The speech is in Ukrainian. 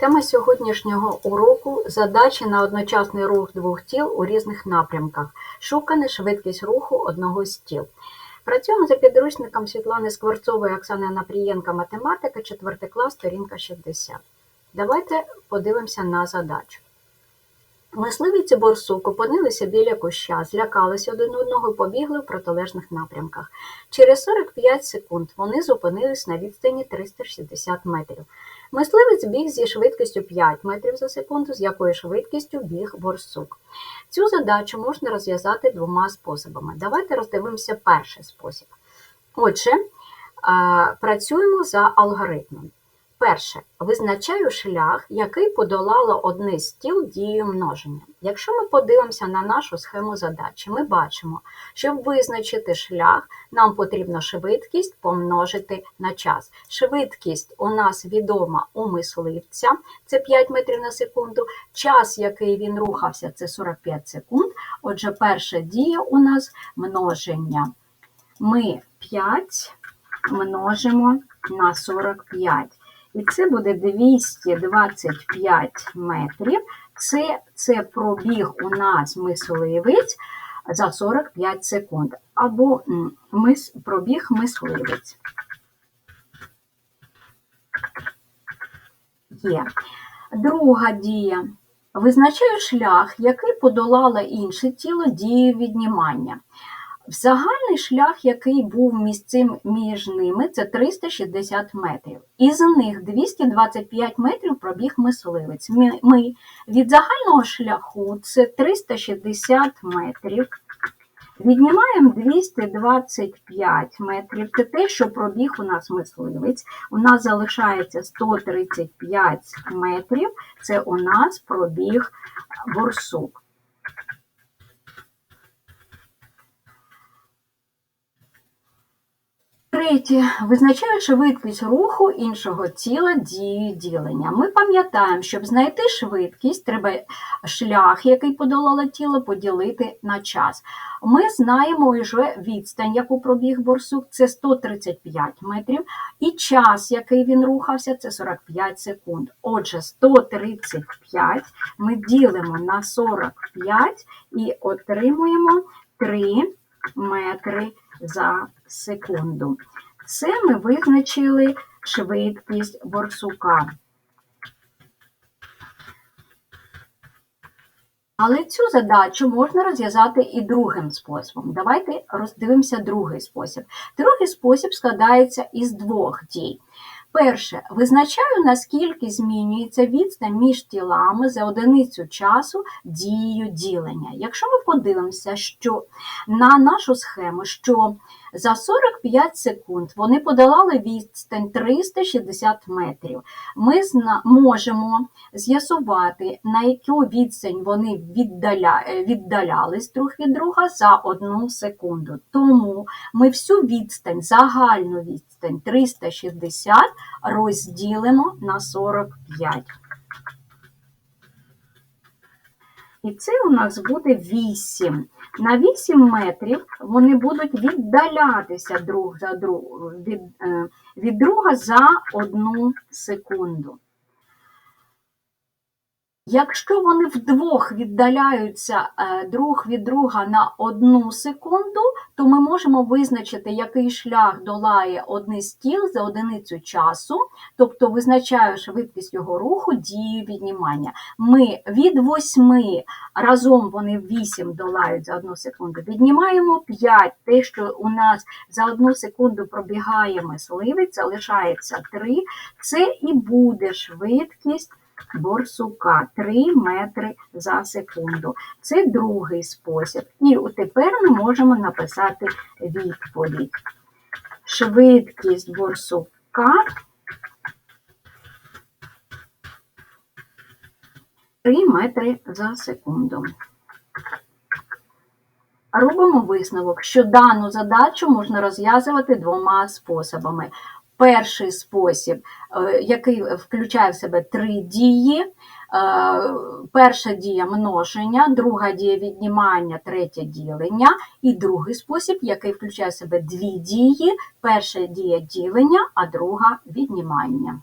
Тема сьогоднішнього уроку задачі на одночасний рух двох тіл у різних напрямках. Шукане швидкість руху одного з тіл. Працюємо за підручником Світлани Скворцової, Оксани Напрієнка, математика, 4 клас, сторінка 60. Давайте подивимося на задачу. Мисливець і борсук опинилися біля куща, злякалися один одного і побігли в протилежних напрямках. Через 45 секунд вони зупинились на відстані 360 метрів. Мисливець біг зі швидкістю 5 метрів за секунду, з якою швидкістю біг борсук. Цю задачу можна розв'язати двома способами. Давайте роздивимося перший спосіб. Отже, працюємо за алгоритмом. Перше, визначаю шлях, який подолало одне з тіл дією множення. Якщо ми подивимося на нашу схему задачі, ми бачимо, щоб визначити шлях, нам потрібно швидкість помножити на час. Швидкість у нас відома у мисливця, це 5 метрів на секунду. Час, який він рухався, це 45 секунд. Отже, перша дія у нас множення. Ми 5 множимо на 45. І це буде 225 метрів. Це, це пробіг у нас мисливець за 45 секунд. Або мис, пробіг мисливець. Є. Друга дія. Визначаю шлях, який подолало інше тіло дією віднімання. Загальний шлях, який був між, цим, між ними, це 360 метрів. Із них 225 метрів пробіг мисливець. Ми, ми від загального шляху це 360 метрів. Віднімаємо 225 метрів. Це те, що пробіг у нас мисливець. У нас залишається 135 метрів. Це у нас пробіг борсук. Третє. Визначаю швидкість руху іншого тіла дією ділення. Ми пам'ятаємо, щоб знайти швидкість, треба шлях, який подолало тіло, поділити на час. Ми знаємо вже відстань, яку пробіг борсук, це 135 метрів, і час, який він рухався, це 45 секунд. Отже, 135 ми ділимо на 45 і отримуємо 3 метри за секунду. Це ми визначили швидкість борсука. Але цю задачу можна розв'язати і другим способом. Давайте роздивимося другий спосіб. Другий спосіб складається із двох дій. Перше, визначаю, наскільки змінюється відстань між тілами за одиницю часу дією ділення. Якщо ми подивимося, що на нашу схему, що за 45 секунд вони подолали відстань 360 метрів, ми можемо з'ясувати, на яку відстань вони віддаля... віддалялись друг від друга за одну секунду. Тому ми всю відстань, загальну відстань 360 розділимо на 45. І це у нас буде 8. На 8 метрів вони будуть віддалятися друг за друг, від, е, від друга за одну секунду. Якщо вони вдвох віддаляються е, друг від друга на одну секунду, то ми можемо визначити, який шлях долає одне з тіл за одиницю часу, тобто визначаю швидкість його руху дією віднімання. Ми від 8 разом вони 8 долають за одну секунду, віднімаємо 5, те, що у нас за одну секунду пробігає мисливець, залишається 3, це і буде швидкість борсука 3 метри за секунду. Це другий спосіб. І тепер ми можемо написати відповідь. Швидкість борсука 3 метри за секунду. Робимо висновок, що дану задачу можна розв'язувати двома способами. Перший спосіб, е, який включає в себе три дії. Е, Перша дія множення, друга дія віднімання, третя ділення. І другий спосіб, який включає в себе дві дії. Перша дія ділення, а друга віднімання.